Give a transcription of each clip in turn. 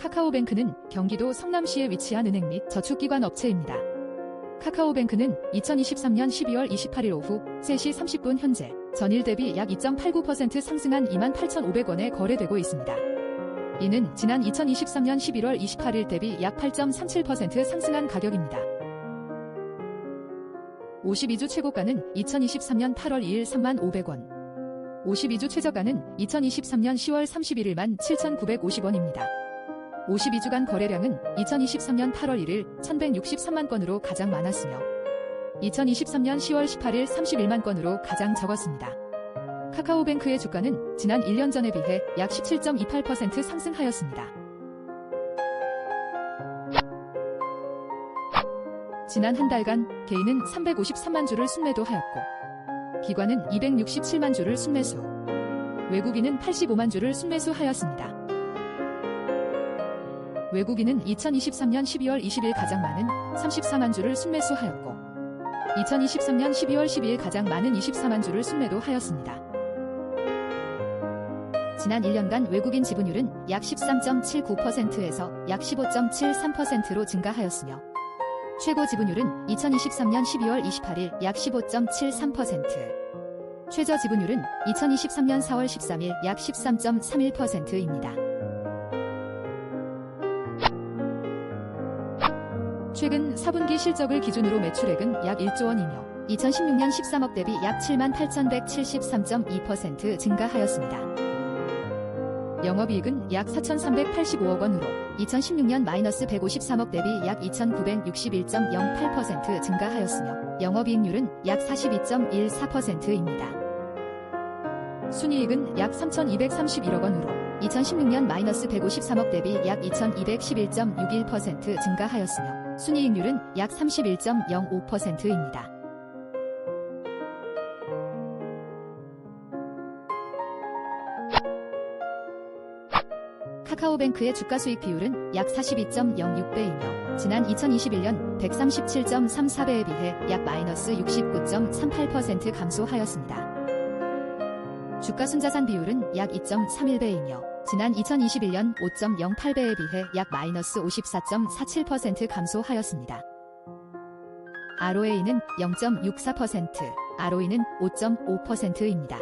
카카오뱅크는 경기도 성남시에 위치한 은행 및 저축기관 업체입니다. 카카오뱅크는 2023년 12월 28일 오후 3시 30분 현재 전일 대비 약 2.89% 상승한 28,500원에 거래되고 있습니다. 이는 지난 2023년 11월 28일 대비 약 8.37% 상승한 가격입니다. 52주 최고가는 2023년 8월 2일 3만 500원. 52주 최저가는 2023년 10월 31일 만 7,950원입니다. 52주간 거래량은 2023년 8월 1일 1,163만 건으로 가장 많았으며 2023년 10월 18일 31만 건으로 가장 적었습니다. 카카오뱅크의 주가는 지난 1년 전에 비해 약 17.28% 상승하였습니다. 지난 한 달간 개인은 353만 주를 순매도하였고 기관은 267만 주를 순매수, 외국인은 85만 주를 순매수하였습니다. 외국인은 2023년 12월 20일 가장 많은 34만 주를 순매수하였고 2023년 12월 12일 가장 많은 24만 주를 순매도하였습니다. 지난 1년간 외국인 지분율은 약 13.79%에서 약 15.73%로 증가하였으며 최고 지분율은 2023년 12월 28일 약 15.73%, 최저 지분율은 2023년 4월 13일 약 13.31%입니다. 최근 4분기 실적을 기준으로 매출액은 약 1조 원이며 2016년 13억 대비 약 7만 8,173.2% 증가하였습니다. 영업이익은 약 4,385억 원으로 2016년 마이너스 153억 대비 약 2,961.08% 증가하였으며 영업이익률은 약 42.14%입니다. 순이익은 약 3,231억 원으로 2016년 마이너스 153억 대비 약 2,211.61% 증가하였으며 순이익률은 약 31.05%입니다. 카카오뱅크의 주가 수익 비율은 약 42.06배이며 지난 2021년 137.34배에 비해 약 마이너스 69.38% 감소하였습니다. 주가 순자산 비율은 약 2.31배이며 지난 2021년 5.08배에 비해 약 마이너스 54.47% 감소하였습니다. ROA는 0.64%, ROE는 5.5%입니다.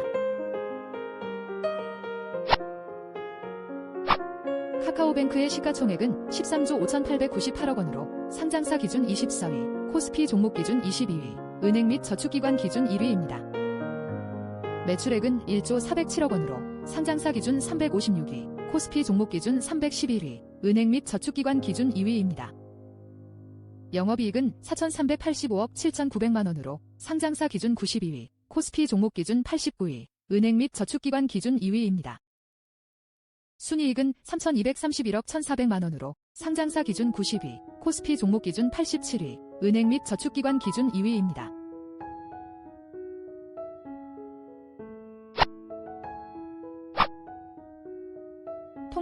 카카오뱅크의 시가총액은 13조 5,898억 원으로 상장사 기준 24위, 코스피 종목 기준 22위, 은행 및 저축기관 기준 1위입니다. 매출액은 1조 407억 원으로 상장사 기준 356위, 코스피 종목 기준 311위, 은행 및 저축기관 기준 2위입니다. 영업이익은 4,385억 7,900만 원으로 상장사 기준 92위, 코스피 종목 기준 89위, 은행 및 저축기관 기준 2위입니다. 순이익은 3,231억 1,400만 원으로 상장사 기준 90위, 코스피 종목 기준 87위, 은행 및 저축기관 기준 2위입니다.